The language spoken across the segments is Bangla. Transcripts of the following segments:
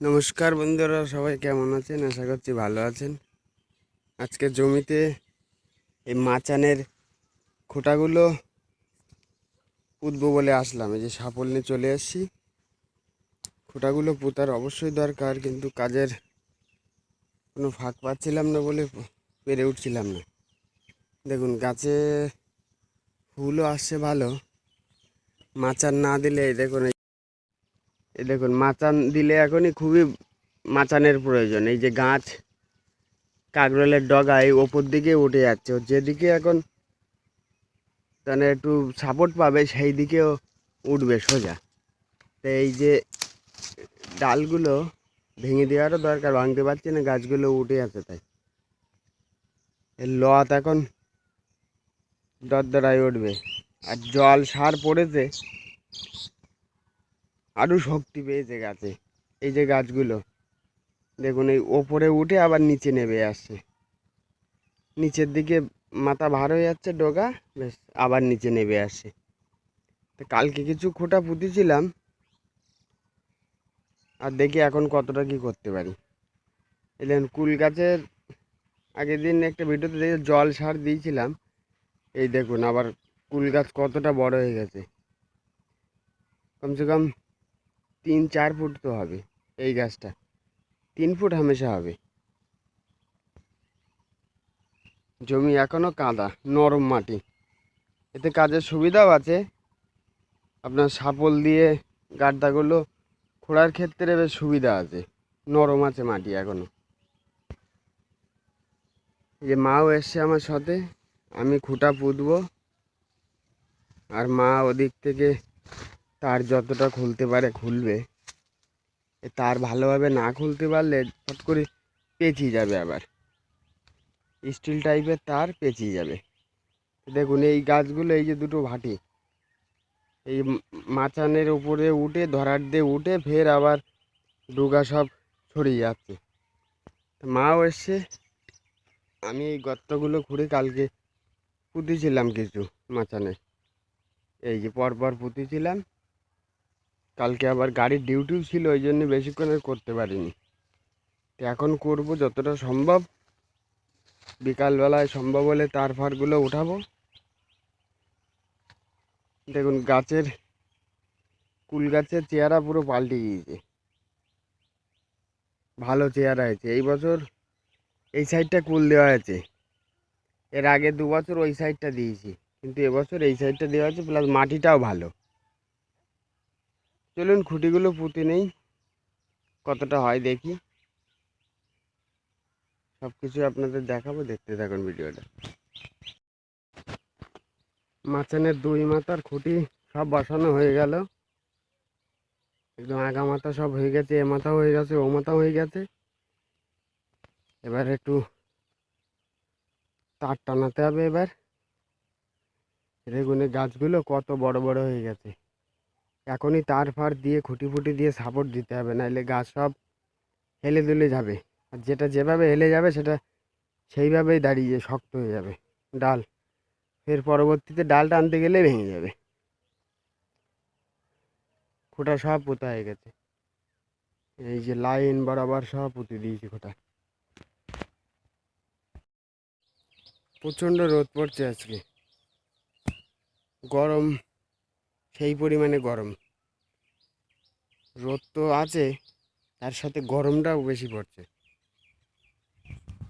নমস্কার বন্ধুরা, সবাই কেমন আছেন? আশা করছি ভালো আছেন। আজকে জমিতে এই মাচানের খোটাগুলো পুঁতবো বলে আসলাম। এই যে সাপল নিয়ে চলে এসেছি খোটাগুলো পুঁতার অবশ্যই দরকার, কিন্তু কাজের কোনো ফাঁক পাচ্ছিলাম না বলে পেরে উঠছিলাম না। দেখুন, গাছে ফুলও আসছে ভালো। মাচার না দিলে এই দেখুন এই দেখুন, মাচান দিলে এখনই খুবই মাচানের প্রয়োজন। এই যে গাছ, কাকরোলের ডগায় ওপর দিকে উঠে যাচ্ছে। যেদিকে এখন মানে একটু সাপোর্ট পাবে, সেই দিকেও উঠবে সোজা। তো এই যে ডালগুলো ভেঙে দেওয়ারও দরকার, ভাঙতে পারছি না, গাছগুলো উঠে আছে তাই। এর লত এখন দরদরায় উঠবে। আর জল সার পড়েছে আরও শক্তি পেয়েছে গাছে। এই যে গাছগুলো, দেখুন এই ওপরে উঠে আবার নিচে নেমে আসছে। নিচের দিকে মাথা ভার হয়ে যাচ্ছে ডগা বেশ আবার নিচে নেমে আসছে। তো কালকে কিছু খোটা পুঁতেছিলাম, আর দেখি এখন কতটা কি করতে পারি। এলেন কুল গাছের আগের দিন একটা ভিডিওতে দেখে জল সার দিয়েছিলাম। এই দেখুন, আবার কুল গাছ কতটা বড় হয়ে গেছে। কমসে কম তিন, চার ফুট তো হবে এই গাছটা। তিন ফুট হামেশা হবে। জমি এখনও কাদা, নরম মাটি। এতে কাজের সুবিধাও আছে। আপনার সাপল দিয়ে গাড্ডাগুলো খোঁড়ার ক্ষেত্রে বেশ সুবিধা আছে। নরম আছে মাটি এখনও যে মাও এসছে আমার সাথে। আমি খুঁটা পুঁতবো। আর মা ওদিক থেকে তার যতটা খুলতে পারে খুলবে। তার ভালোভাবে না খুলতে পারলে ফট করে পেঁচিয়ে যাবে আবার। স্টিল টাইপের তার পেঁচিয়ে যাবে। দেখুন এই গাছগুলো, এই যে দুটো ভাটি, এই মাচানের উপরে উঠে, ধরার দিয়ে উঠে, ফের আবার ডুগা সব ছড়িয়ে যাচ্ছে। মাও এসছে। আমি এই গর্তগুলো খুঁড়ে কালকে পুঁতেছিলাম কিছু মাচানে এই যে পরপর পুঁতেছিলাম। কালকে আবার গাড়ির ডিউটিও ছিল, ওই জন্য বেশিক্ষণ আর করতে পারিনি। তো এখন করব যতটা সম্ভব। বিকালবেলায় সম্ভব হলে তার ফারগুলো উঠাবো। দেখুন, গাছের, কুল গাছের চেহারা পুরো পাল্টে গিয়েছে। ভালো চেহারা হয়েছে। এই বছর এই সাইডটা কুল দেওয়া আছে এর আগে দু বছর ওই সাইডটা দিয়েছি। কিন্তু এবছর এই সাইডটা দেওয়া আছে প্লাস মাটিটাও ভালো। চলুন খুঁটিগুলো পুঁতে নেই। কতটা হয় দেখি। সব কিছু আপনাদের দেখাবো, দেখতে থাকুন ভিডিওটা। মাচানের দুই মাথার খুঁটি সব বসানো হয়ে গেল। একদম আগা মাথা সব হয়ে গেছে, এ মাথা হয়ে গেছে, ও মাথা হয়ে গেছে। এবার একটু তার টানাতে হবে এবার। রেগুনের গাছগুলো কত বড় বড় হয়ে গেছে। এখনই তার ফার দিয়ে খুঁটি ফুটি দিয়ে সাপোর্ট দিতে হবে নাহলে গাছ সব হেলে দুলে যাবে। আর যেটা যেভাবে হেলে যাবে, সেটা সেইভাবেই দাঁড়িয়ে শক্ত হয়ে যাবে। ডাল, ফের পরবর্তীতে ডালটা আনতে গেলে ভেঙে যাবে। খোটা সব পোতা হয়ে গেছে। এই যে লাইন বরাবর সব পুঁতে দিয়েছি খোটা। প্রচণ্ড রোদ পড়ছে আজকে। গরম সেই পরিমাণে গরম। রোদ তো আছে, তার সাথে গরমটাও বেশি পড়ছে।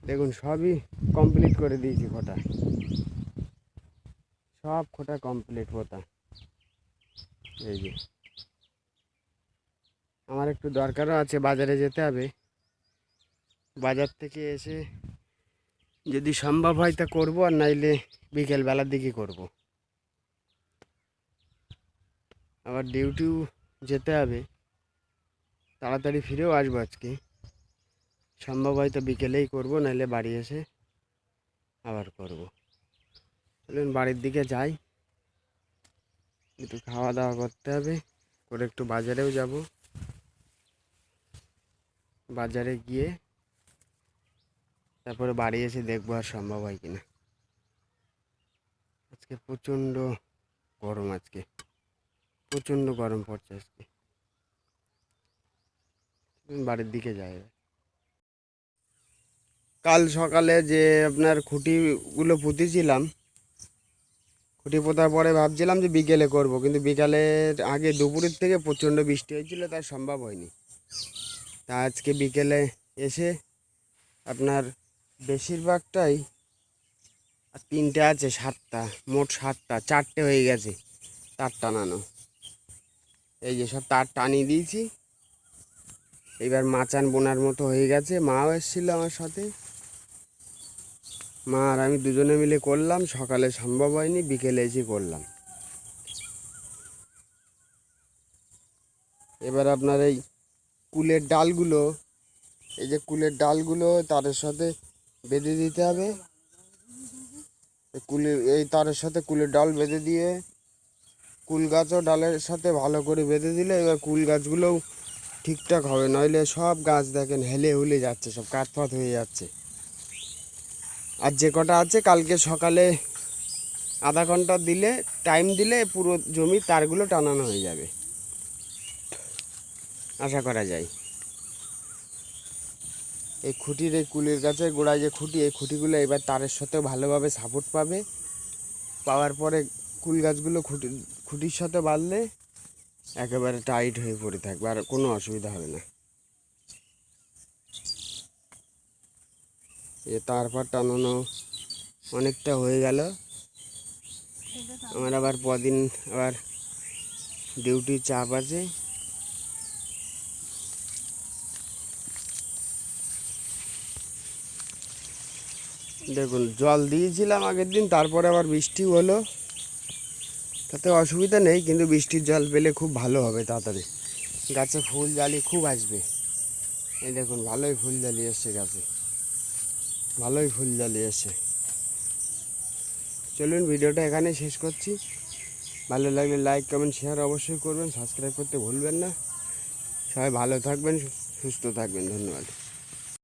দেখুন, সবই কমপ্লিট করে দিয়েছি খোটা। সব খোটা কমপ্লিট পোতা এই যে। আমার একটু দরকারও আছে, বাজারে যেতে হবে। বাজার থেকে এসে যদি সম্ভব হয় তা করব, আর নাইলে বিকেলবেলার দিকে করব। আবার ডিউটিও যেতে হবে। তাড়াতাড়ি ফিরেও আসব আজকে। সম্ভব হয়তো বিকেলেই করব, নাহলে বাড়ি এসে আবার করব। চলুন বাড়ির দিকে যাই। একটু খাওয়া দাওয়া করতে হবে, করে একটু বাজারেও যাব। বাজারে গিয়ে তারপরে বাড়ি এসে দেখব আর সম্ভব হয় কিনা। আজকে প্রচণ্ড গরম আজকে। প্রচণ্ড গরম পড়ছে আজকে। বাড়ির দিকে যাই কাল সকালে যে আপনার খুঁটিগুলো পুঁতেছিলাম, খুঁটি পোতার পরে ভাবছিলাম যে বিকেলে করব, কিন্তু বিকালের আগে দুপুরের থেকে প্রচণ্ড বৃষ্টি হয়েছিল তার সম্ভব হয়নি। তা আজকে বিকেলে এসে আপনার বেশিরভাগটাই তিনটে আছে, সাতটা, মোট সাতটা, চারটে হয়ে গেছে তার টানানো এই যে সব তার টানিয়ে দিয়েছি। এবার মাচান বোনার মতো হয়ে গেছে। মাও এসেছিল আমার সাথে। মা আর আমি দুজনে মিলে করলাম। সকালে সম্ভব হয়নি, বিকেলে এসে করলাম। এবার আপনার এই কুলের ডালগুলো, এই যে কুলের ডালগুলো তারের সাথে বেঁধে দিতে হবে। কুলের এই তারের সাথে কুলের ডাল বেঁধে দিয়ে কুল গাছও ডালের সাথে ভালো করে বেঁধে দিলে এবার কুল গাছগুলোও ঠিকঠাক হবে। নইলে সব গাছ দেখেন হেলে হুলে যাচ্ছে, সব কাঠপাত হয়ে যাচ্ছে। আর যে কটা আছে, কালকে সকালে আধা ঘণ্টা দিলে টাইম দিলে পুরো জমি তারগুলো টানানো হয়ে যাবে। আশা করা যায়। এই খুঁটির, এই কুলের গাছের গোড়ায় যে খুঁটি, এই খুঁটিগুলো এবার তারের সাথে ভালোভাবে সাপোর্ট পাবে। পাওয়ার পরে কুল গাছগুলো খুঁটি খুঁটির সাথে বাঁধলে একেবারে টাইট হয়ে পড়ে থাকবে, আর কোনো অসুবিধা হবে না। এ তারপর টানানো অনেকটা হয়ে গেল। আমার আবার পদিন আবার ডিউটির চাপ আছে। দেখুন, জল দিয়েছিলাম আগের দিন, তারপরে আবার বৃষ্টি হলো। তাতে অসুবিধা নেই, কিন্তু বৃষ্টির জল পেলে খুব ভালো হবে তাড়াতাড়ি। গাছে ফুল জালি খুব আসবে। এই দেখুন, ভালোই ফুল জালি এসছে গাছে। ভালোই ফুল জালি এসছে। চলুন ভিডিওটা এখানে শেষ করছি। ভালো লাগলে লাইক কমেন্ট শেয়ার অবশ্যই করবেন। সাবস্ক্রাইব করতে ভুলবেন না। সবাই ভালো থাকবেন, সুস্থ থাকবেন। ধন্যবাদ।